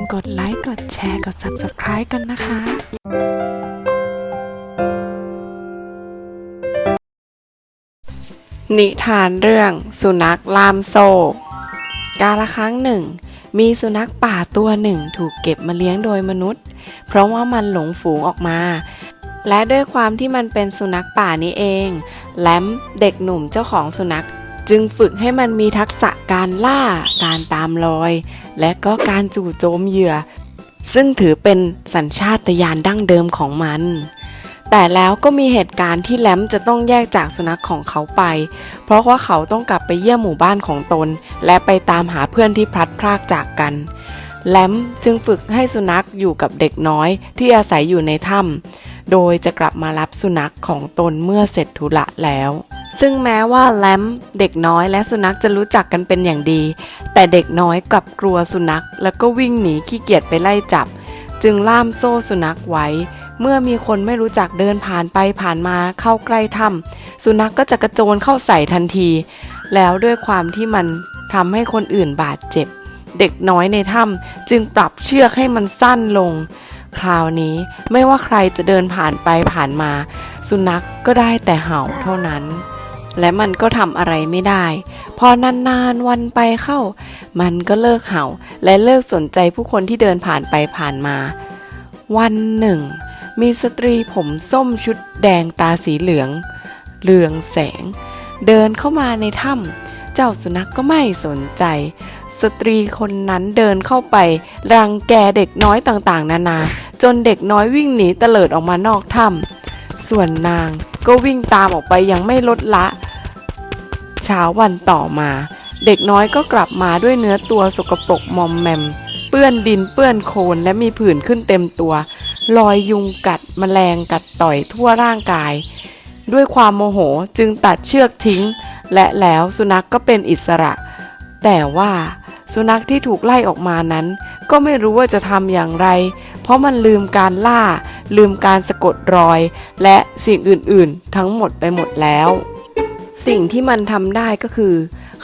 มกดไลค์ กดแชร์ กด Subscribe กันนะคะนิทานเรื่องสุนัขล่ามโซ่ กาละครั้งหนึ่ง มีสุนัขป่าตัวหนึ่งถูกเก็บมาเลี้ยงโดยมนุษย์ เพราะว่ามันหลงฝูงออกมา และด้วยความที่มันเป็นสุนัขป่านี้เอง แลมเด็กหนุ่มเจ้าของสุนัข จึงฝึกให้มันมีทักษะการล่า การตามรอย และก็การจู่โจมเหยื่อ ซึ่งถือเป็นสัญชาตญาณดั้งเดิมของมัน แต่แล้วก็มีเหตุการณ์ที่แลมจะต้องแยกจากสุนัขของเขาไป เพราะว่าเขาต้องกลับไปเยี่ยมหมู่บ้านของตน และไปตามหาเพื่อนที่พลัดพรากจากกันแลมจึงฝึกให้สุนัขอยู่กับเด็กน้อยที่อาศัยอยู่ในถ้ำโดยจะกลับมารับสุนัขของตนเมื่อเสร็จธุระแล้ว ซึ่งแม้ว่าแลมเด็กน้อยและสุนัขจะรู้จักกันเป็นอย่างดี แต่เด็กน้อยกลับกลัวสุนัข แล้วก็วิ่งหนีขี้เกียจไปไล่จับ จึงล่ามโซ่สุนัขไว้ เมื่อมีคนไม่รู้จักเดินผ่านไปผ่านมาเข้าใกล้ถ้ำสุนัขก็จะกระโจนเข้าใส่ทันที แล้วด้วยความที่มันทำให้คนอื่นบาดเจ็บ เด็กน้อยในถ้ำจึงปรับเชือกให้มันสั้นลง คราวนี้ไม่ว่าใครจะเดินผ่านไปผ่านมา สุนัขก็ได้แต่เห่าเท่านั้น และมันก็ทำอะไรไม่ได้ พอนานๆวันไปเข้า มันก็เลิกเห่า และเลิกสนใจผู้คนที่เดินผ่านไปผ่านมา วันหนึ่ง มีสตรีผมส้มชุดแดงตาสีเหลือง เรืองแสง เดินเข้ามาในถ้ำเจ้าสุนัขกก็ไม่สนใจ สตรีคนนั้นเดินเข้าไป รังแกเด็กน้อยต่างๆ นานา จนเด็กน้อยวิ่งหนีเตลิดออกมานอกถ้ำส่วนนางก็วิ่งตามออกไปอยังไม่ลดละ เช้าวันต่อมา เด็กน้อยก็กลับมาด้วยเนื้อตัวสกปรกมอมแมม เปื้อนดินเปื้อนโคลนและมีผื่นขึ้นเต็มตัว รอยยุงกัดแมลงกัดต่อยทั่วร่างกาย ด้วยความโมโหจึงตัดเชือกทิ้ง และแล้วสุนัขกก็เป็นอิสระ แต่ว่าสุนัขที่ถูกไล่ออกมานั้น ก็ไม่รู้ว่าจะทำอย่างไร เพราะมันลืมการล่า ลืมการสะกดรอย และสิ่งอื่นๆ ทั้งหมดไปหมดแล้ว สิ่งที่มันทำได้ก็คือ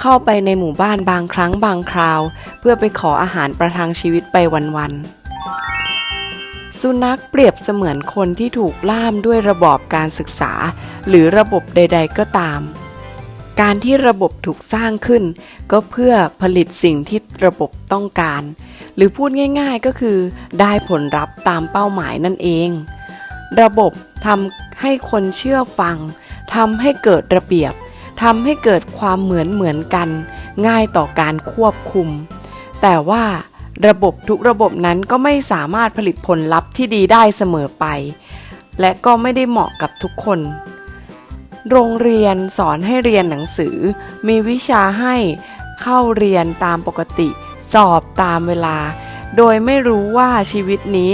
เข้าไปในหมู่บ้านบางครั้งบางคราว เพื่อไปขออาหารประทังชีวิตไปวันๆสุนัขเปรียบเสมือนคนที่ถูกล่ามด้วยระบอบการศึกษา หรือระบบใด ๆ ก็ตาม การที่ระบบถูกสร้างขึ้น ก็เพื่อผลิตสิ่งที่ระบบต้องการ หรือพูดง่าย ๆก็คือ ได้ผลลัพธ์ตามเป้าหมายนั่นเอง ระบบทำให้คนเชื่อฟังทำให้เกิดระเบียบ ทำให้เกิดความเหมือนเหมือนกัน ง่ายต่อการควบคุม แต่ว่าระบบทุกระบบนั้นก็ไม่สามารถผลิตผลลัพธ์ที่ดีได้เสมอไป และก็ไม่ได้เหมาะกับทุกคน โรงเรียนสอนให้เรียนหนังสือ มีวิชาให้เข้าเรียนตามปกติ สอบตามเวลา โดยไม่รู้ว่าชีวิตนี้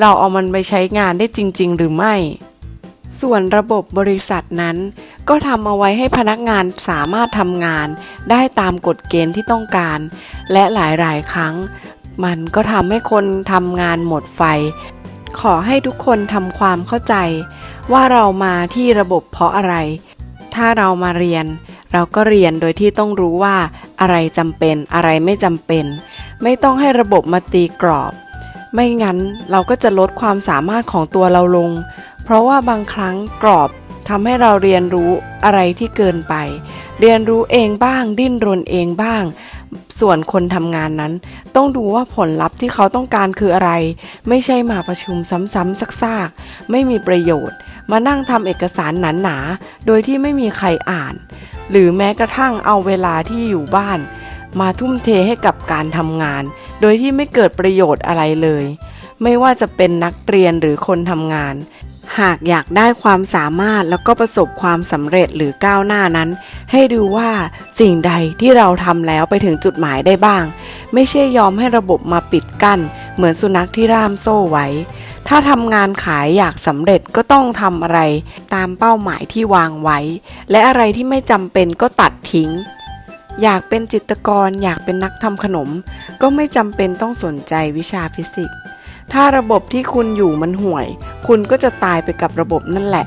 เราเอามันไปใช้งานได้จริง ๆ หรือไม่ ส่วนระบบบริษัทนั้น ก็ทำเอาไว้ให้พนักงานสามารถทำงาน ได้ตามกฎเกณฑ์ที่ต้องการ และหลายๆ ครั้ง มันก็ทำให้คนทำงานหมดไฟ ขอให้ทุกคนทำความเข้าใจ ว่าเรามาที่ระบบเพราะอะไร ถ้าเรามาเรียน เราก็เรียนโดยที่ต้องรู้ว่า อะไรจำเป็นอะไรไม่จำเป็น ไม่ต้องให้ระบบมาตีกรอบ ไม่งั้นเราก็จะลดความสามารถของตัวเราลง เพราะว่าบางครั้งกรอบ ทำให้เราเรียนรู้อะไรที่เกินไป เรียนรู้เองบ้าง ดิ้นรนเองบ้าง ส่วนคนทำงานนั้น ต้องดูว่าผลลัพธ์ที่เขาต้องการคืออะไร ไม่ใช่มาประชุมซ้ำๆซากๆ ไม่มีประโยชน์ มานั่งทำเอกสารหนาๆ โดยที่ไม่มีใครอ่าน หรือแม้กระทั่งเอาเวลาที่อยู่บ้าน มาทุ่มเทให้กับการทำงาน โดยที่ไม่เกิดประโยชน์อะไรเลย ไม่ว่าจะเป็นนักเรียนหรือคนทำงาน หากอยากได้ความสามารถแล้วก็ประสบความสำเร็จหรือก้าวหน้านั้น ให้ดูว่าสิ่งใดที่เราทำแล้วไปถึงจุดหมายได้บ้าง ไม่ใช่ยอมให้ระบบมาปิดกั้น เหมือนสุนัขที่ร่ามโซ่ไว้ ถ้าทำงานขายอยากสำเร็จก็ต้องทำอะไร ตามเป้าหมายที่วางไว้ และอะไรที่ไม่จำเป็นก็ตัดทิ้ง อยากเป็นจิตรกรอยากเป็นนักทำขนม ก็ไม่จำเป็นต้องสนใจวิชาฟิสิกส์ ถ้าระบบที่คุณอยู่มันห่วย คุณก็จะตายไปกับระบบนั่นแหละ